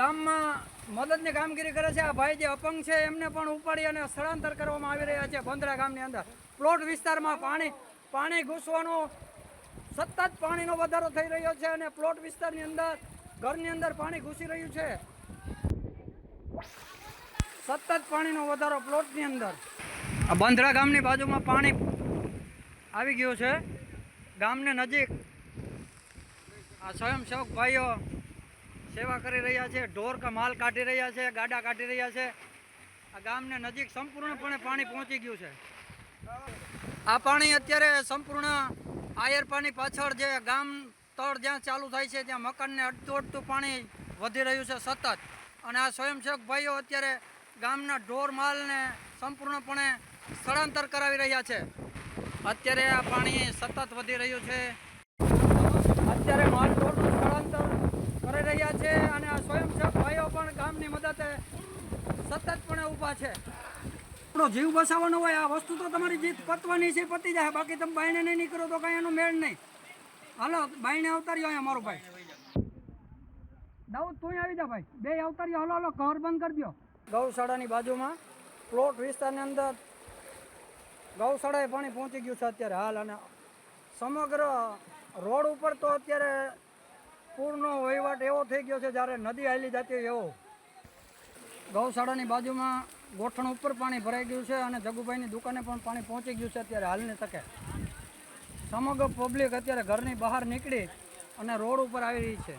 ગામમાં મદદની કામગીરી કરે છે. આ ભાઈ જે અપંગ છે, એમને પણ ઉપાડી અને સ્થળાંતર કરવામાં આવી રહ્યા છે બંદરા ગામની અંદર. પ્લોટ વિસ્તારમાં પાણી પાણી ઘૂસવાનો, સતત પાણીનો વધારો થઈ રહ્યો છે અને પ્લોટ વિસ્તારની અંદર, ઘરની અંદર પાણી ઘૂસી રહ્યું છે. સતત પાણીનો વધારો પ્લોટની અંદર. આ બંધરા ગામની બાજુમાં પાણી આવી ગયું છે. ગામને નજીક આ સ્વયંસેવક ભાઈઓ સેવા કરી રહ્યા છે, ઢોર કે માલ કાઢી રહ્યા છે, ગાડા કાઢી રહ્યા છે. આ ગામને નજીક સંપૂર્ણપણે પાણી પહોંચી ગયું છે. આ પાણી અત્યારે સંપૂર્ણ આયર પાણી પાછળ જે ગામ તળ જ્યાં ચાલુ થાય છે, ત્યાં મકાનને અડતું અડતું પાણી વધી રહ્યું છે સતત. અને આ સ્વયંસેવક ભાઈઓ અત્યારે ગામના ઢોર માલને સંપૂર્ણપણે સ્થળાંતર કરાવી રહ્યા છે. અત્યારે આ પાણી સતત વધી રહ્યું છે. અત્યારે માલ ઢોરનું સ્થળાંતર કરી રહ્યા છે અને આ સ્વયંસેવક ભાઈઓ પણ મદદે સતતપણે ઊભા છે. આપણો જીવ બસાવવાનો હોય, આ વસ્તુ તો તમારી જીત પતવાની છે, પતી જાય. બાકી તમે બાયણે નહીં નીકળો તો કાંઈ એનો મેળ નહીં. હાલો, બાયણે અવતાર્યો અહીંયા મારો ભાઈ. દાઉદ, તું આવી જા ભાઈ. બે અવતાર્યો. હાલો હાલો, ઘર બંધ કરી દો ગૌશાળાની બાજુમાં પ્લોટ વિસ્તારની અંદર ગૌશાળાએ પાણી પહોંચી ગયું છે અત્યારે હાલ. અને સમગ્ર રોડ ઉપર તો અત્યારે પૂરનો વહીવટ એવો થઈ ગયો છે, જ્યારે નદી હાલી જતી એવો. ગૌશાળાની બાજુમાં ગોઠણ ઉપર પાણી ભરાઈ ગયું છે અને જગુભાઈની દુકાને પણ પાણી પહોંચી ગયું છે અત્યારે હાલની તકે. સમગ્ર પબ્લિક અત્યારે ઘરની બહાર નીકળી અને રોડ ઉપર આવી રહી છે.